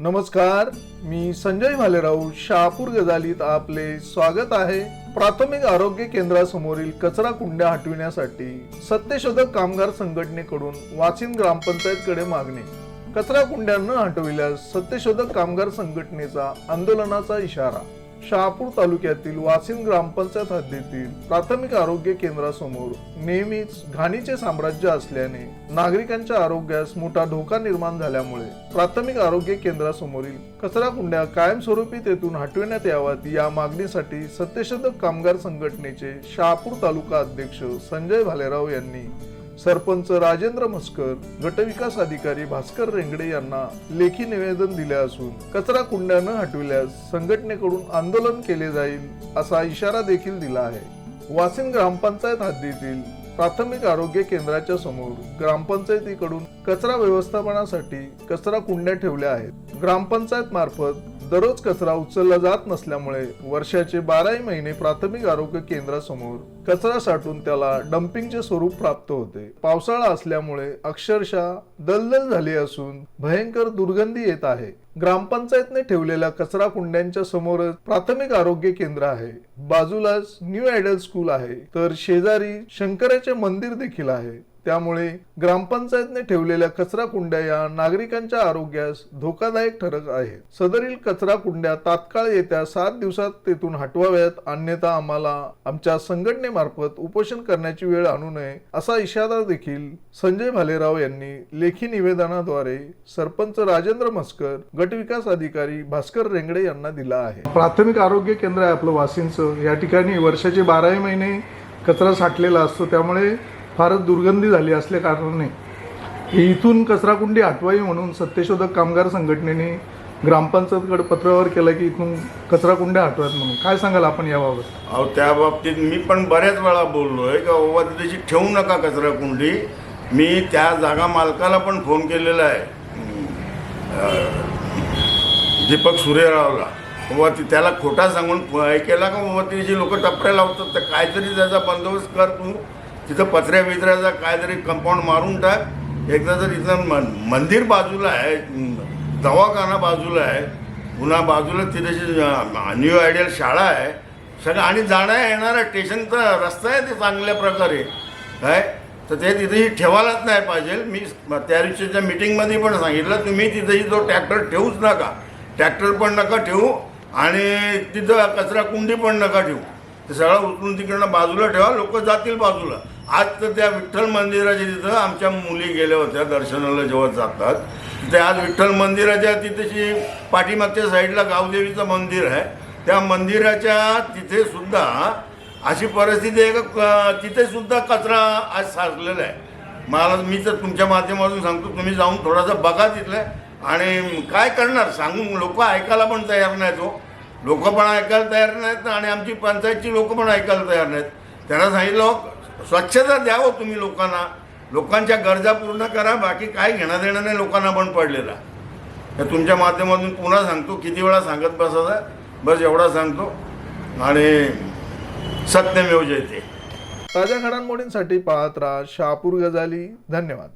नमस्कार मी संजय भालेराव शहापूर गजालीत आपले स्वागत आहे. प्राथमिक आरोग्य केंद्रासमोरील कचरा कुंड्या हटविण्यासाठी सत्यशोधक कामगार संघटनेकडून वाचिन ग्रामपंचायतकडे मागणी. कचरा कुंड्या न हटविल्यास सत्यशोधक कामगार संघटनेचा आंदोलनाचा इशारा. शहापूर तालुक्यातील वासिन ग्रामपंचायत हद्दीतील प्राथमिक आरोग्य केंद्रासमोर नेहमीच घाणीचे साम्राज्य असल्याने नागरिकांच्या आरोग्यास मोठा धोका निर्माण झाल्यामुळे प्राथमिक आरोग्य केंद्रासमोरील कचरा कुंड्या कायमस्वरूपी तेथून हटविण्यात याव्यात या मागणीसाठी सत्यशोधक कामगार संघटनेचे शहापूर तालुका अध्यक्ष संजय भालेराव यांनी सरपंच राजेंद्र मस्कर गटविकास अधिकारी भास्कर रेंगडे यांना लेखी निवेदन दिले असून कचरा कुंड्या न हटविल्यास संघटनेकडून आंदोलन केले जाईल असा इशारा देखील दिला आहे. वासिन ग्रामपंचायत हद्दीतील प्राथमिक आरोग्य केंद्राच्या समोर ग्रामपंचायतीकडून कचरा व्यवस्थापनासाठी कचरा कुंड्या ठेवल्या आहेत. ग्रामपंचायत मार्फत दररोज कचरा उचलला जात नसल्यामुळे वर्षाचे बाराही महिने प्राथमिक आरोग्य केंद्रासमोर कचरा साठून त्याला डम्पिंगचे स्वरूप प्राप्त होते. पावसाळा असल्यामुळे अक्षरशः दलदल झाली असून भयंकर दुर्गंधी येत आहे. ग्रामपंचायतने ठेवलेल्या कचरा कुंड्यांच्या समोरच प्राथमिक आरोग्य केंद्र आहे. बाजूलाच न्यू आयडल स्कूल आहे. तर शेजारी शंकराचे मंदिर देखील आहे. त्यामुळे ग्रामपंचायतने ठेवलेल्या कचरा कुंड्या या नागरिकांच्या आरोग्यास धोकादायक ठरत आहेत. सदरील कचरा कुंड्या तात्काळ येत्या सात दिवसात तेथून हटवाव्यात अन्यथा आम्हाला आमच्या संघटनेमार्फत उपोषण करण्याची वेळ आणू नये असा इशारा देखील संजय भालेराव यांनी लेखी निवेदनाद्वारे सरपंच राजेंद्र मस्कर गटविकास अधिकारी भास्कर रेंगडे यांना दिला आहे. प्राथमिक आरोग्य केंद्र आहे आपलं वासिंचं. या ठिकाणी वर्षाचे बाराही महिने कचरा साठलेला असतो. त्यामुळे फारच दुर्गंधी झाली असल्या कारणाने इथून कचराकुंडी हटवावी म्हणून सत्यशोधक कामगार संघटनेने ग्रामपंचायतकडे पत्रावर केलं की इथून कचराकुंड्या हटवायत म्हणून. काय सांगाल आपण याबाबत? अहो त्या बाबतीत मी पण बऱ्याच वेळा बोललो आहे का बाबा तिथे ठेवू नका कचराकुंडी मी त्या जागा मालकाला पण फोन केलेला आहे. दीपक सूर्यरावला बाबा ती त्याला खोटा सांगून हे केला का बाबा ती जी लोक टपऱ्या लावतात तर काहीतरी त्याचा बंदोबस्त कर तू. तिथं पत्र्या बित्र्याचा काहीतरी कंपाऊंड मारून टाक. एकदा जर इथं मन मंदिर बाजूला आहे दवाखाना बाजूला आहे. पुन्हा बाजूला तिथे न्यू आयडियल शाळा आहे. सगळं आणि जाण्या येणारा स्टेशनचा रस्ता आहे ते चांगल्या प्रकारे. काय? तर ते तिथेही ठेवायलाच नाही पाहिजे. मी त्या दिवशीच्या मिटिंगमध्ये पण सांगितलं तुम्ही तिथेही तो ट्रॅक्टर ठेवूच नका. ट्रॅक्टर पण नका ठेवू आणि तिथं कचरा कुंडी पण नका ठेवू. ते सगळं उचलून तिकडनं बाजूला ठेवा. लोक जातील बाजूला. आज तर त्या विठ्ठल मंदिराच्या तिथं आमच्या मुली गेल्या होत्या दर्शनाला जेव्हा जातात. ते आज विठ्ठल मंदिराच्या तिथेशी पाठीमागच्या साईडला गावदेवीचं मंदिर आहे. त्या मंदिराच्या तिथे सुद्धा अशी परिस्थिती आहे का क- तिथे सुद्धा कचरा आज साचलेला आहे. मला मी तर तुमच्या माध्यमातून सांगतो तुम्ही जाऊन थोडासा बघा तिथलं. आणि काय करणार? सांगून लोक ऐकायला पण तयार नाहीत हो. लोक पण ऐकायला तयार नाहीत आणि आमची पंचायतची लोक पण ऐकायला तयार नाहीत. त्यांना सांगितलं स्वच्छता द्यावं तुम्ही लोकांना. लोकांच्या गरजा पूर्ण करा बाकी काय घेणं देणं नाही लोकांना पण पडलेला. तर तुमच्या माध्यमातून पुन्हा सांगतो किती वेळा सांगत बसायचा बस एवढा सांगतो. आणि सत्यमेव जयते. ताज्या घडामोडींसाठी पाहत राहा शहापूर गजाली. धन्यवाद.